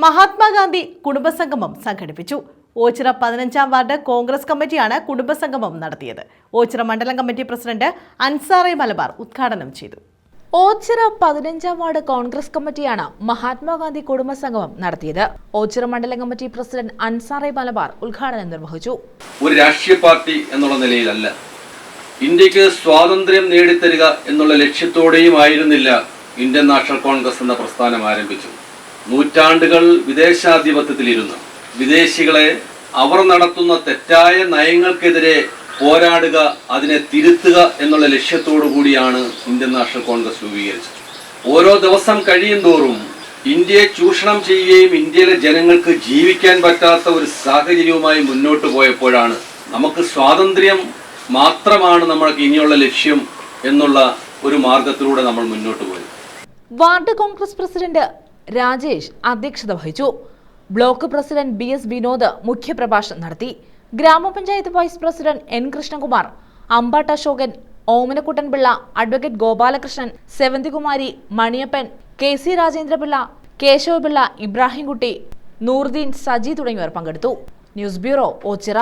മഹാത്മാഗാന്ധി കുടുംബസംഗമം സംഘടിപ്പിച്ചു. ഓച്ചിറ പതിനഞ്ചാം വാർഡ് കോൺഗ്രസ് കമ്മിറ്റിയാണ് കുടുംബസംഗമം നടത്തിയത്. ഓച്ചിറ മണ്ഡലം കമ്മിറ്റി പ്രസിഡന്റ് അൻസാറെ മലബാർ ഉദ്ഘാടനം ചെയ്തു. ഓച്ചിറ പതിനഞ്ചാം വാർഡ് കോൺഗ്രസ് കമ്മിറ്റിയാണ് മഹാത്മാഗാന്ധി കുടുംബസംഗമം നടത്തിയത്. ഓച്ചിറ മണ്ഡലം കമ്മിറ്റി പ്രസിഡന്റ് അൻസാറെ മലബാർ ഉദ്ഘാടനം നിർവഹിച്ചു. ഒരു രാഷ്ട്രീയ പാർട്ടി എന്നുള്ള നിലയിലല്ല. ഇന്ത്യയ്ക്ക് സ്വാതന്ത്ര്യം നേടിത്തരിക എന്നുള്ള ലക്ഷ്യത്തോടെയും ആയിരുന്നില്ല ഇന്ത്യൻ നാഷണൽ കോൺഗ്രസ് എന്ന പ്രസ്ഥാനം ആരംഭിച്ചു നൂറ്റാണ്ടുകൾ വിദേശാധിപത്യത്തിലിരുന്നു. വിദേശികളെ അവർ നടത്തുന്ന തെറ്റായ നയങ്ങൾക്കെതിരെ പോരാടുക അതിനെ തിരുത്തുക എന്നുള്ള ലക്ഷ്യത്തോടു കൂടിയാണ് ഇന്ത്യൻ നാഷണൽ കോൺഗ്രസ് രൂപീകരിച്ചത്. ഓരോ ദിവസം കഴിയുന്തോറും ഇന്ത്യയെ ചൂഷണം ചെയ്യുകയും ഇന്ത്യയിലെ ജനങ്ങൾക്ക് ജീവിക്കാൻ പറ്റാത്ത ഒരു സാഹചര്യവുമായി മുന്നോട്ട് പോയപ്പോഴാണ് നമുക്ക് സ്വാതന്ത്ര്യം മാത്രമാണ് നമ്മൾക്ക് ഇനിയുള്ള ലക്ഷ്യം എന്നുള്ള ഒരു മാർഗത്തിലൂടെ നമ്മൾ മുന്നോട്ട് പോയത്. വാർഡ് കോൺഗ്രസ് പ്രസിഡന്റ് രാജേഷ് അധ്യക്ഷത വഹിച്ചു. Block president B S Vinod മുഖ്യപ്രഭാഷണം നടത്തി. ഗ്രാമപഞ്ചായത്ത് vice president N Krishnakumar Ambat Ashokan Omanakuttan Pillai advocate Gopalakrishnan Seventhikumari Maniyappan K C Rajendrapillai Keshavapillai Ibrahimkutty Noordeen Saji തുടങ്ങിയവർ പങ്കെടുത്തു. News bureau Ochira.